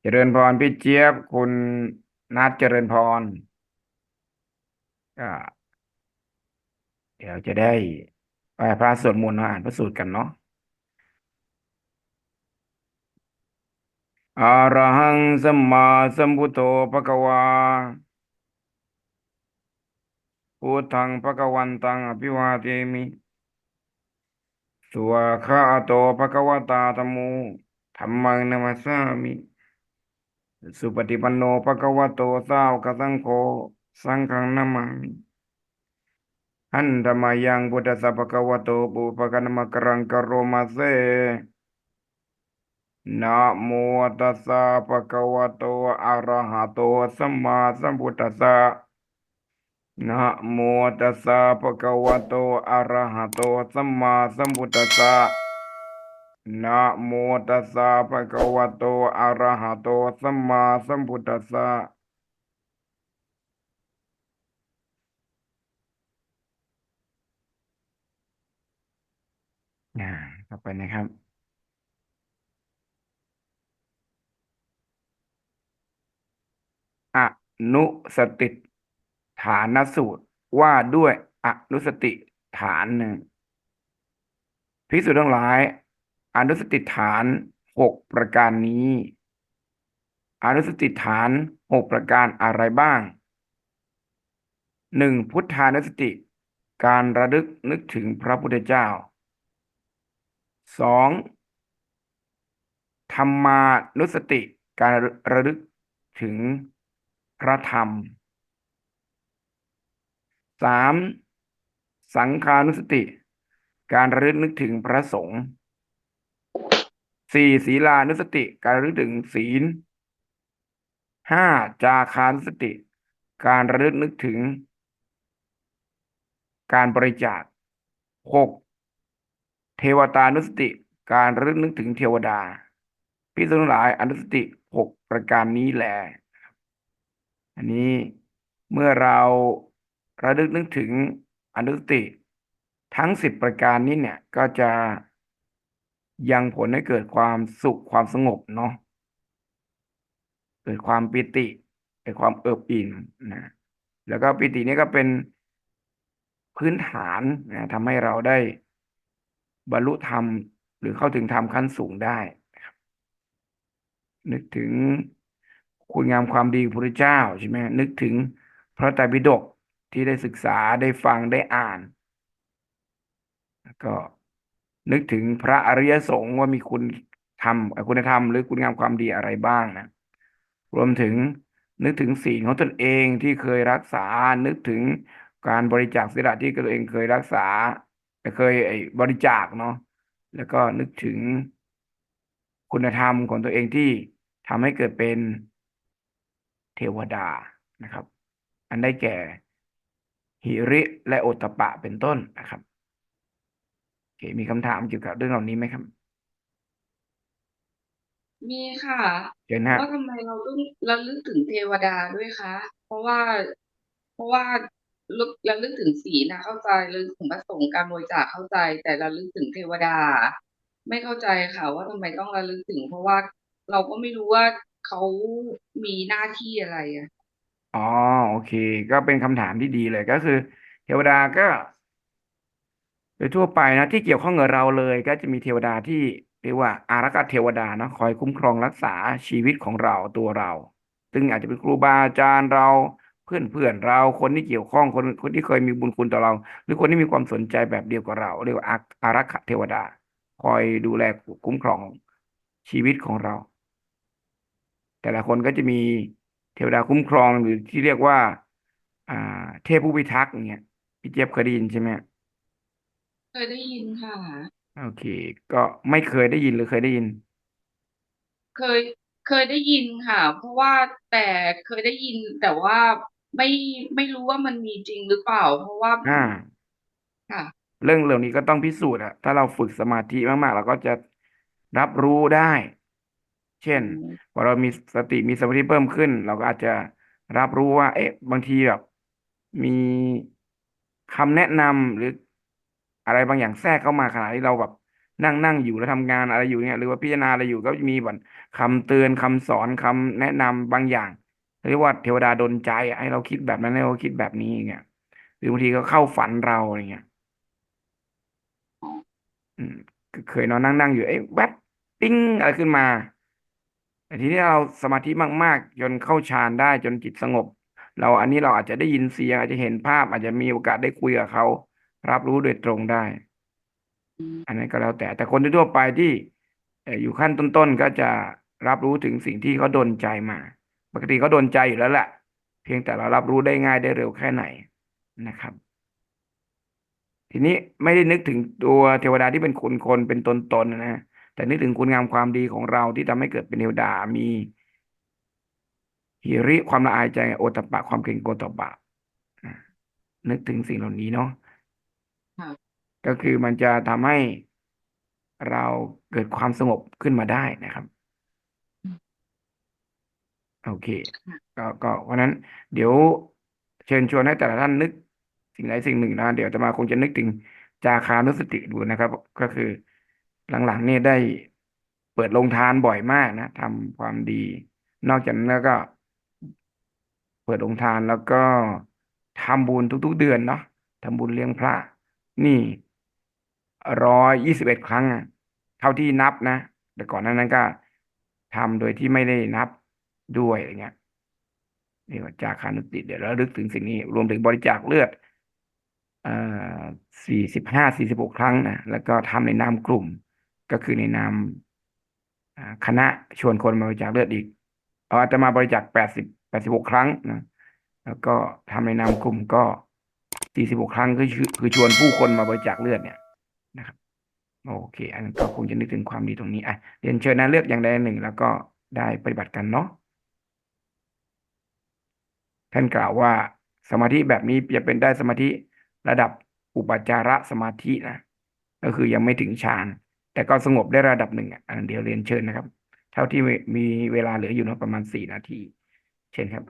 เจริญพรพี่เจี๊ยบ คุณนัทเจริญพรก็เดี๋ยวจะได้ไหว้พระสวดมนต์เนาะอ่านพระสูตรกันเนาะอะระหังสัมมาสัมพุทโธภะคะวาพุทธังภะคะวันตังอภิวาเทมิสวากขาโตภะคะวตาธัมโมธัมมังนัมสสามิ สุปฏิปันโนภะคะวะโตสาวกสังโฆสังฆังนามามิหันธรรมายังพุทธัสะภะคะวะโตปุปะคะนมะกรังกะโรมาเซนะโมตัสสะภะคะวะโตอะระหะโตสัมมาสัมพุทธัสสะนะโมตัสสะภะคะวะโตอะระหะโตสัมมาสัมพุทธัสสะ นะโมตัสสะภะคะวะโตอะระหะโตสัมมาสัมพุทธัสสะต่อไปนะครับ อนุสติฐานสูตรว่าด้วยอนุสติฐานหนึ่งภิกษุทั้งหลาย อนุสติฐานหกประการนี้ อนุสติฐานหกประการอะไรบ้างหนึ่งพุทธานุสติ การระลึกนึกถึงพระพุทธเจ้าสองธรรมานุสติ การระลึกถึงพระธรรมสามสังฆานุสติ การระลึกนึกถึงพระสงฆ์ สี่ศีลานุสติ การระลึกถึงศีลห้าจาคานุสติ การระลึกนึกถึง การบริจาคหกเทวตานุสติ การระลึกนึกถึงเทวดา พิสุทั้งหลายอนุสติหกประการนี้แหละอันนี้เมื่อเราระลึกนึกถึงอนุสติ ทั้งสิบประการนี้เนี่ยก็จะ ยังผลให้เกิดความสุขความสงบเนาะเกิดความปิติเกิดความเอิบอิ่มนะแล้วก็ปิตินี้ก็เป็นพื้นฐานนะทำให้เราได้บรรลุธรรม หรือเข้าถึงธรรมขั้นสูงได้นะครับ นึกถึงคุณงามความดีพระเจ้าใช่ไหมนึกถึงพระไตรปิฎกที่ได้ศึกษาได้ฟังได้อ่าน แล้วก็ นึกถึงพระอริยสงฆ์ว่ามีคุณธรรมคุณธรรมหรือคุณงามความดีอะไรบ้างนะรวมถึงนึกถึงศีลของตนเองที่เคยรักษา นึกถึงการบริจาคศีลที่ตัวเองเคยรักษา เคยบริจาคเนาะแล้วก็นึกถึงคุณธรรมของตัวเองที่ทำให้เกิดเป็นเทวดานะครับ อันได้แก่หิริและโอตตปะเป็นต้นนะครับ เคมีคำถามเกี่ยวกับเรื่องเหล่านี้ไหมครับ มีค่ะเชิญฮะว่าทำไมเราต้องระลึกถึงเทวดาด้วยคะ เพราะว่าเพราะว่าระระลึกถึงศีลนะเข้าใจระลึกถึงพระสงฆ์การบริจาคเข้าใจ แต่ระลึกถึงเทวดา ไม่เข้าใจค่ะ ว่าทำไมต้องระลึกถึง เพราะว่าเราก็ไม่รู้ว่าเขามีหน้าที่อะไรอะอ๋อโอเค ก็เป็นคำถามที่ดีเลยก็คือ เทวดาก็ โดยทั่วไปนะที่เกี่ยวข้องกับเราเลยก็จะมีเทวดาที่เรียกว่าอารักขเทวดานะคอยคุ้มครองรักษาชีวิตของเราตัวเรา ซึ่งอาจจะเป็นครูบาอาจารย์เราเพื่อนเพื่อนเราคนที่เกี่ยวข้องคนคนที่เคยมีบุญคุณต่อเรา หรือคนที่มีความสนใจแบบเดียวกับเรา เรียกว่าอารักขเทวดา คอยดูแลคุ้มครองชีวิตของเรา แต่ละคนก็จะมีเทวดาคุ้มครองหรือที่เรียกว่า อ่า เทพผู้พิทักษ์เนี่ยพี่เจี๊ยบเคยได้ยินใช่ไหม เคยได้ยินค่ะ โอเค ก็ไม่เคยได้ยินหรือเคยได้ยิน เคยเคยได้ยินค่ะ เพราะว่าแต่เคยได้ยิน แต่ว่าไม่ไม่รู้ว่ามันมีจริงหรือเปล่า เพราะว่าอ่า ค่ะ เรื่องเหล่านี้ก็ต้องพิสูจน์อะถ้าเราฝึกสมาธิมากๆเราก็จะรับรู้ได้ เช่นอืมพอเรามีสติมีสมาธิเพิ่มขึ้น เราก็อาจจะรับรู้ว่า เอ๊ะ บางทีแบบ มีคำแนะนำหรือ อะไรบางอย่างแทรกเข้ามาขณะที่เราแบบนั่งนั่งอยู่แล้วทำงานอะไรอยู่เนี่ยหรือว่าพิจารณาอะไรอยู่ก็จะมีแบบคำเตือนคำสอนคำแนะนำบางอย่างเรียกว่าเทวดาดลใจให้เราคิดแบบนั้นให้เราคิดแบบนี้อย่างเงี้ยหรือบางทีก็เข้าฝันเราอะไรเงี้ยอืมเคยนอนนั่งนั่งอยู่เอ้ยแวบปิ้งอะไรขึ้นมาแต่ทีนี้เราสมาธิมากๆ จนเข้าฌานได้จนจิตสงบ เราอันนี้เราอาจจะได้ยินเสียงอาจจะเห็นภาพ อาจจะมีโอกาสได้คุยกับเขา รับรู้โดยตรงได้ อันนั้นก็แล้วแต่ แต่คนทั่วไปที่เอ่ออยู่ขั้นต้นๆก็จะรับรู้ถึงสิ่งที่เขาดลใจมา ปกติเขาดลใจอยู่แล้วแหละเพียงแต่เรารับรู้ได้ง่ายได้เร็วแค่ไหนนะครับ ทีนี้ไม่ได้นึกถึงตัวเทวดาที่เป็นคนคนเป็นตนตนนะแต่นึกถึงคุณงามความดีของเราที่ทำให้เกิดเป็นเทวดามีหิริความละอายใจโอตตัปปะความเกรงกลัวต่อบาปอะนึกถึงสิ่งเหล่านี้เนาะค่ะ ก็คือมันจะทำให้เราเกิดความสงบขึ้นมาได้นะครับ โอเค ก็ก็เพราะฉะนั้น เดี๋ยวเชิญชวนให้แต่ละท่านนึก สิ่งใดสิ่งหนึ่งนะ เดี๋ยวอาตมาคงจะนึกถึงจาคานุสติดูนะครับ ก็คือหลังๆเนี่ยได้เปิดโรงทานบ่อยมากนะทำความดี นอกจากนั้นแล้วก็ เปิดโรงทานแล้วก็ทำบุญทุก ๆ เดือนเนาะทำบุญเลี้ยงพระ นี่ร้อยยี่สิบเอ็ดครั้งเท่าที่นับนะ แต่ก่อนหนานั้นก็ทำโดยที่ไม่ได้นับด้วยอะไรเงี้ยนี่ว่าจาคานุสติเดี๋ยวเราลึกถึงสิ่งนี้ รวมถึงบริจาคเลือดอ่อสี่สิบห้าสี่สิบหกครั้งนะแล้วก็ทำในนามกลุ่ม ก็คือในนามคณะชวนคนมาบริจาคเลือดอีกเอาอาตมาบริจาคแปดสิบแปดสิบหกครั้งนะแล้วก็ทำในนามกลุ่มก็ สี่สิบหกครั้งคือคือคือชวนผู้คนมาบริจาคเลือดเนี่ยนะครับ โอเค อันนั้นก็คงจะนึกถึงความดีตรงนี้อะเรียนเชิญนะเลือกอย่างใดหนึ่ง แล้วก็ได้ปฏิบัติกันเนาะท่านกล่าวว่าสมาธิแบบนี้จะเป็นได้สมาธิระดับอุปจารสมาธินะก็คือยังไม่ถึงฌานแต่ก็สงบได้ระดับหนึ่งอะอันเดียวเรียนเชิญนะครับ เท่าที่มีเวลาเหลืออยู่เนอะประมาณสี่นาที เช่นครับ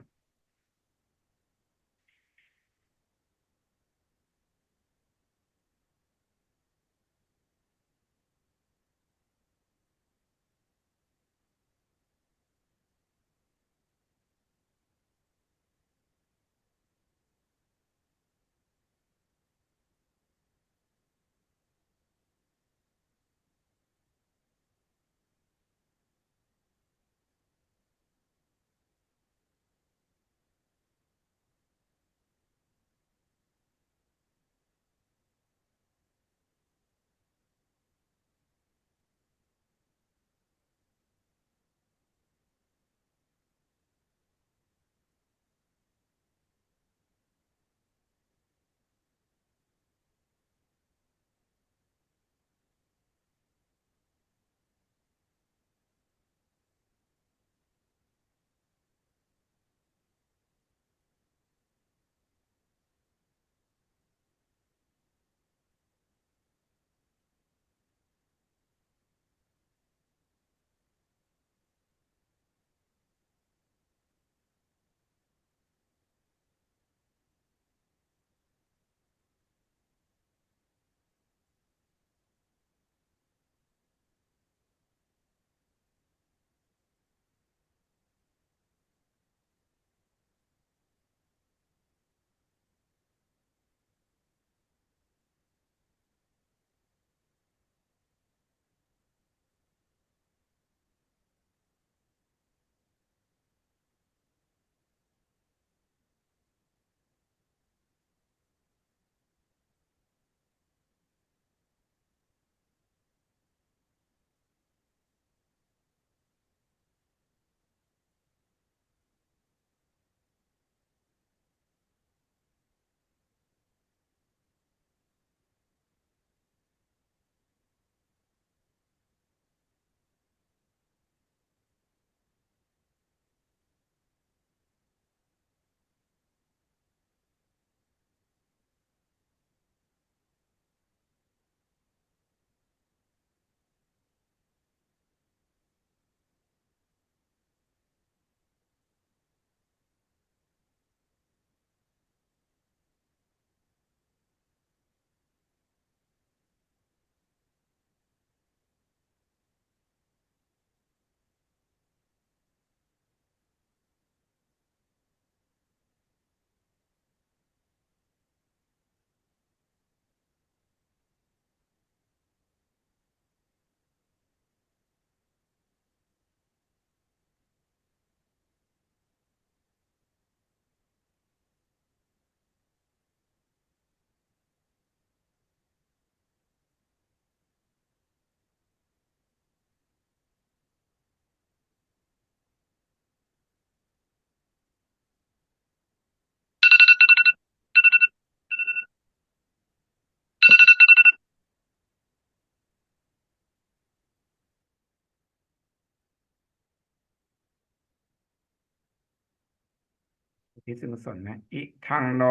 ที่ซึ่งกุศลนะ อิทังโน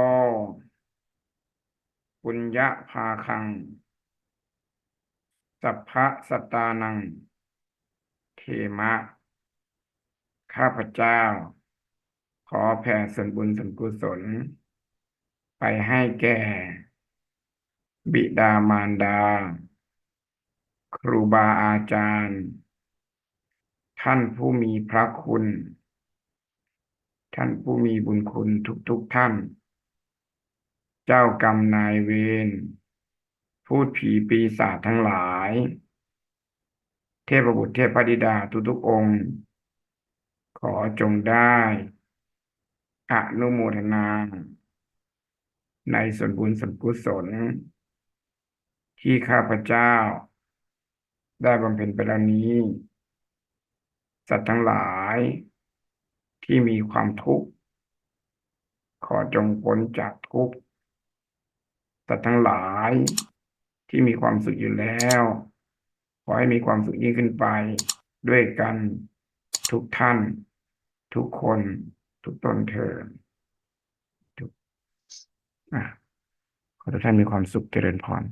ปุญญาภาคัง สัพพะสตานัง เทมะ ข้าพเจ้า ขอแผ่ส่วนบุญส่วนกุศล ไปให้แก่ บิดามารดา ครูบาอาจารย์ ท่านผู้มีพระคุณ ท่านผู้มีบุญคุณทุกๆทท่าน เจ้ากรรมนายเวรพูดผีปีศาจทั้งหลาย เทพบุตรเทพธิดาทุกๆองค์ ขอจงได้อนุโมทนา ในส่วนบุญส่วนกุศล ที่ข้าพเจ้า ได้บำเพ็ญไปแล้วนี้ สัตว์ทั้งหลาย ที่มีความทุกข์ ขอจงพ้นจากทุกข์สัตว์ทั้งหลายที่มีความสุขอยู่แล้ว ขอให้มีความสุขยิ่งขึ้นไป ด้วยกันทุกท่าน ทุกคน ทุกตนเถิดทุกอะขอทุกท่านมีความสุขเจริญพร